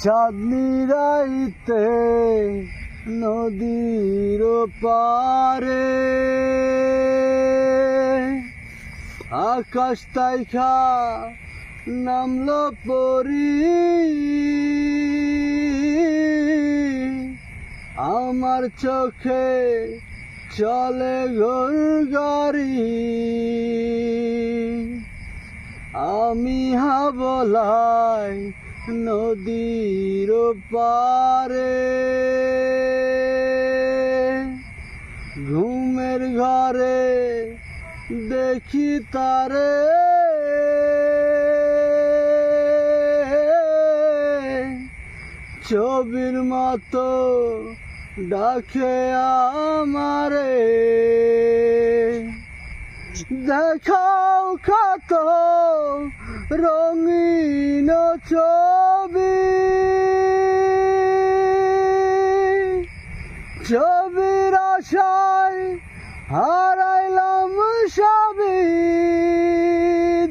চাঁদনি রাইতে নদীর পারে। আকাশ তাইখা নামল পরি। আমার চোখে চলে ঘর গাড়ি আমি হাবলাই নদীর পারে। ঘুমের ঘরে দেখি তারে। ছবির মতো ডাকে আমারে। দেখাও কত রঙিন ছবি। ছবির আশায় হারাইলাম সবই।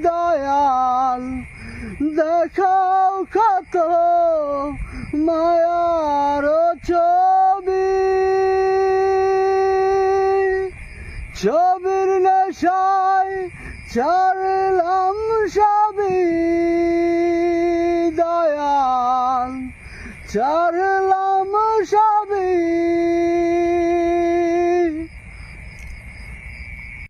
দয়াল দেখাও কত মায়ার ছবির নেশায় ছাড়লাম সবই দয়াল ছাড়লাম সবই।